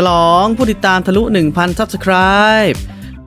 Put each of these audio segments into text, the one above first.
ฉลองผู้ติดตามทะลุ 1,000 Subscribe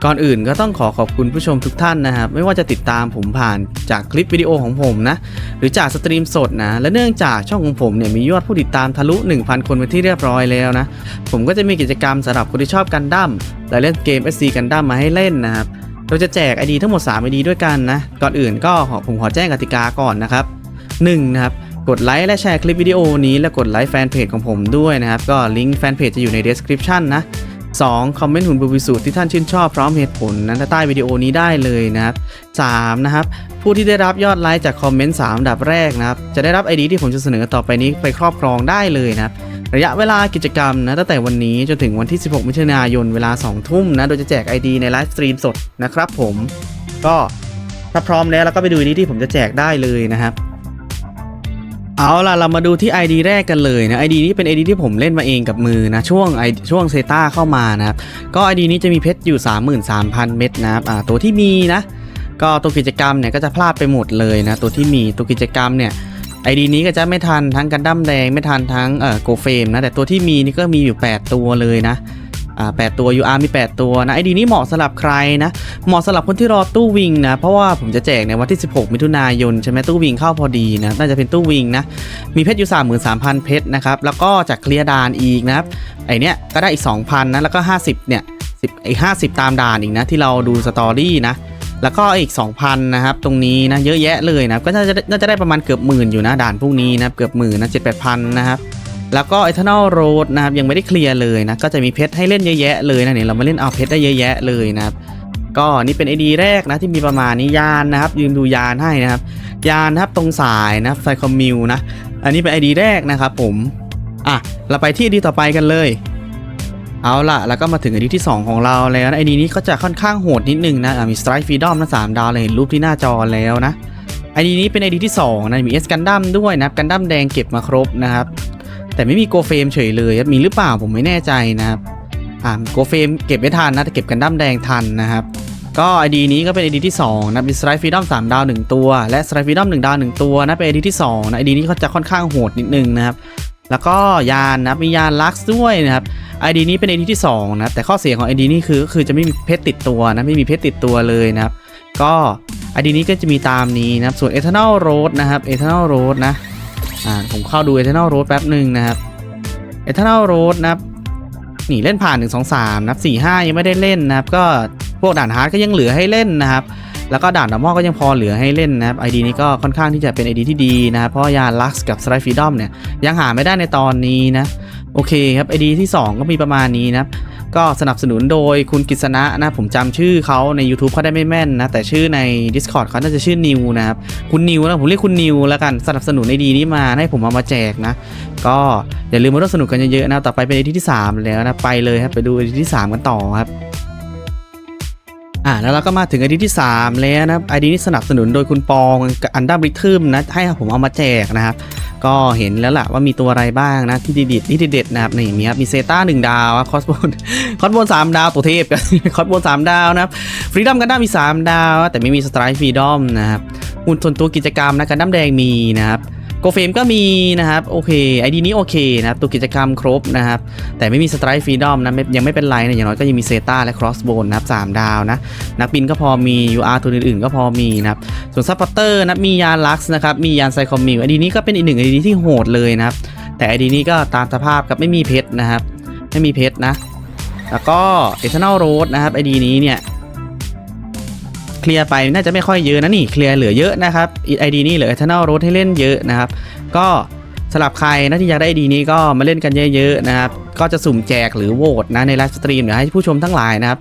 ก่อนอื่นก็ต้องขอขอบคุณผู้ชมทุกท่านนะครับ ไม่ว่าจะติดตามผมผ่านจากคลิปวิดีโอของผมนะ หรือจากสตรีมสดนะ และเนื่องจากช่องของผมเนี่ยมียอดผู้ติดตามทะลุ 1,000 คนเป็นที่เรียบร้อยแล้วนะ ผมก็จะมีกิจกรรมสำหรับคนที่ชอบกันดั้มและเล่นเกม SC กันดั้มมาให้เล่นนะครับเราจะแจก ID ทั้งหมด3 ID ด้วยกันนะ ก่อนอื่นก็ขอผมขอแจ้งกติกาก่อนนะครับ 1 นะครับ กดไลค์และแชร์คลิปวิดีโอนี้และกดไลค์แฟนเพจของผมด้วยนะครับ ก็ลิงก์แฟนเพจจะอยู่ใน description นะ 2. คอมเมนต์หุ่นบริสุทธิ์ที่ท่านชื่นชอบพร้อมเหตุผลนั้นใต้วิดีโอนี้ได้เลยนะครับ 3. นะครับ ผู้ที่ได้รับยอดไลค์จากคอมเมนต์3อันดับแรกนะครับ จะได้รับ ID ที่ผมจะเสนอต่อไปนี้ไปครอบครองได้เลยนะครับระยะเวลากิจกรรมนะตั้งแต่วันนี้จนถึงวันที่ 16 มิถุนายนเวลา 2 ทุ่มนะ โดยจะแจก ID ในไลฟ์สตรีมสดนะครับผม ก็ถ้าพร้อมแล้วเราก็ไปดู ID ที่ผมจะแจกได้เลยนะครับ เอาล่ะ เรามาดูที่ ID แรกกันเลยนะ ID นี้เป็น ID ที่ผมเล่นมาเองกับมือนะ ช่วง ID ช่วงเซตาเข้ามานะครับ ก็ ID นี้จะมีเพชรอยู่ 33,000 เม็ดนะครับอ่าตัวที่มีนะ ก็ตัวกิจกรรมเนี่ยก็จะพลาดไปหมดเลยนะ ตัวที่มีตัวกิจกรรมเนี่ย ID นี้ก็จะไม่ทันทั้งกันดั้มแดงไม่ทันทั้งเอ่อโกเฟมนะแต่ตัวที่มีนี่ก็มีอยู่ 8 ตัวเลยนะ อ่าแปดตัว UR มี 8 ตัวนะ ID นี้เหมาะสำหรับใครนะ เหมาะสำหรับคนที่รอตู้วิงนะ เพราะว่าผมจะแจกในวันที่ 16 มิถุนายนใช่ไหมตู้วิงเข้าพอดีนะ น่าจะเป็นตู้วิงนะ มีเพชรอยู่ 33,000 เพชรนะครับ แล้วก็จากเคลียร์ดานอีกนะครับ ไอเนี้ยก็ได้อีก 2,000 นะ แล้วก็ 50 เนี่ย10อีก50 ตามด่านอีกนะ ที่เราดูสตอรี่นะแล้วก็อีก 2,000 นะครับ ตรงนี้นะ เยอะแยะเลยนะ ก็น่าจะน่าจะได้ประมาณเกือบหมื่นอยู่นะ ด่านพวกนี้นะ เกือบหมื่นนะ7 8,000นะครับ แล้วก็ Eternal Road นะครับยังไม่ได้เคลียร์เลยนะก็จะมีเพชรให้เล่นเยอะแยะเลยนะเนี่ยเรามาเล่นเอาเพชรได้เยอะแยะเลยนะครับก็นี่เป็น ID แรกนะที่มีประมาณนี้ยานนะครับยืนดูยานให้นะครับยานนะครับตรงสายนะไฟคอมมิวนะอันนี้เป็น ID แรกนะครับผมอะเราไปที่ ID ต่อไปกันเลยเอาล่ะ แล้วก็มาถึง ID ที่ 2 ของเราแล้วนะ ID นี้ก็จะค่อนข้างโหดนิดนึงนะมี Strike Freedom นะ3ดาวเลยเห็นรูปที่หน้าจอแล้วนะ ID นี้เป็น ID ที่ 2 นะ มี S กันดั้มด้วยนะครับกันดั้มแดงเก็บมาครบนะครับ แต่ไม่มีโกเฟมเฉยเลยมีหรือเปล่าผมไม่แน่ใจนะครับอ่าโกเฟมเก็บไม่ทันนะแต่เก็บกันดั้มแดงทันนะครับก็ ID นี้ก็เป็น ID ที่2นะมี Strike Freedom 3ดาว1ตัว และ Strike Freedom 1ดาว1ตัวนะเป็น ID ที่2นะ ID นี้เขาจะค่อนข้างโหดนิดนึงนะครับแล้วก็ยานนะมียานลักซ์ด้วยนะครับ ID นี้เป็น ID ที่2นะแต่ข้อเสียของ ID นี้คือคือจะไม่มีเพชรติดตัวนะไม่มีเพชรติดตัวเลยนะครับก็ ID นี้ก็จะมีตามนี้นะครับส่วน Eternal Road นะครับ Eternal Road นะ อ่าผมเข้าดู Eternal Road แป๊บหนึ่งนะครับ Eternal Road นะครับนี่เล่นผ่าน 1 2 3นะครับ4 5 ยังไม่ได้เล่นนะครับ ก็พวกด่านฮาร์ดก็ยังเหลือให้เล่นนะครับ แล้วก็ด่านดอมอก็ยังพอเหลือให้เล่นนะครับ ID นี้ก็ค่อนข้างที่จะเป็น ID ที่ดีนะครับเพราะยาลักซ์กับ Strike Freedom เนี่ยยังหาไม่ได้ในตอนนี้นะโอเคครับ ID ที่ 2 ก็มีประมาณนี้นะครับ ก็สนับสนุนโดยคุณกิษณะนะผมจำชื่อเขาใน YouTube เขาได้ไม่แม่นนะ แต่ชื่อใน Discord เขาน่าจะชื่อนิวนะครับ คุณนิวนะผมเรียกคุณนิวแล้วกันสนับสนุนไอดีนี้มาให้ผมเอามาแจกนะ ก็อย่าลืมมาร่วมสนุกกันเยอะๆนะต่อไปเป็นไอดีที่ 3 แล้วนะไปเลยครับไปดูไอดีที่ 3 กันต่อครับอ่าแล้วเราก็มาถึงไอดีที่ 3 แล้วนะไอดีนี้สนับสนุนโดยคุณปองอันดับริทึมนะให้ผมเอามาแจกนะครับ ก็เห็นแล้วล่ะว่ามีตัวอะไรบ้างนะที่ดีดที่เด็ดนะครับนี่มีครับมีเซต้าหนึ่งดาวคอสโบนคอสโบนสามดาวตัวเทพคอสโบนสามดาวนะครับฟรีดอมกันด้ามี3ดาว แต่ไม่มีสไตร์ฟรีดอมนะครับหุ่นส่วนตัวกิจกรรมนะกันดั้มแดงมีนะครับ โกเฟมก็มีนะครับโอเคไอดีนี้โอเคนะครับตัวกิจกรรมครบนะครับ แต่ไม่มีสไตร์ฟรีดอมนะไม่ยังไม่เป็นไรนะอย่างน้อยก็ยังมีเซตาและครอสโบนนะครับสามดาวนะ นักบินก็พอมี UR ตัวอื่นๆ ก็พอมีนะครับ ส่วนซัพพอร์เตอร์นะมียานลักซ์นะครับ มียานไซคอมมิวไอดีนี้ก็เป็นอีกหนึ่งไอดีที่โหดเลยนะครับ แต่ไอดีนี้ก็ตามสภาพกับไม่มีเพชรนะครับ ไม่มีเพชรนะ แล้วก็ Eternal Road นะครับไอดีนี้เนี่ย เคลียร์ไปน่าจะไม่ค่อยเยอะนะนี่เคลียร์เหลือเยอะนะครับไอดีนี่เหลือ Eternal Road ให้เล่นเยอะนะครับ ก็สลับใครนะที่อยากได้ไอดีนี้ก็มาเล่นกันเยอะๆนะครับ ก็จะสุ่มแจกหรือโหวตนะในไลฟ์สตรีมเดี๋ยวให้ผู้ชมทั้งหลายนะครับ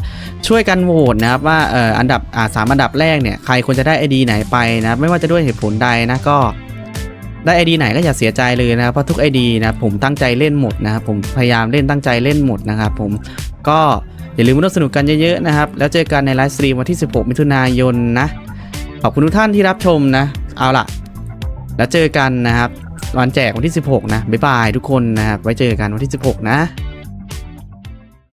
ช่วยกันโหวตนะครับว่าเอ่ออันดับอ่าสามอันดับแรกเนี่ยใครควรจะได้ไอดีไหนไปนะไม่ว่าจะด้วยเหตุผลใดนะก็ ได้ไอดีไหนก็อย่าเสียใจเลยนะครับเพราะทุกไอดีนะผมตั้งใจเล่นหมดนะครับผมพยายามเล่นตั้งใจเล่นหมดนะครับผมก็อย่าลืมมาร่วมสนุกกันเยอะๆนะครับ แล้วเจอกันในไลฟ์สตรีมวันที่ 16 มิถุนายนนะ ขอบคุณทุกท่านที่รับชมนะ เอาล่ะ แล้วเจอกันนะครับวันแจกวันที่ 16 นะ บ๊ายบายทุกคนนะครับ ไว้เจอกันวันที่ 16 นะ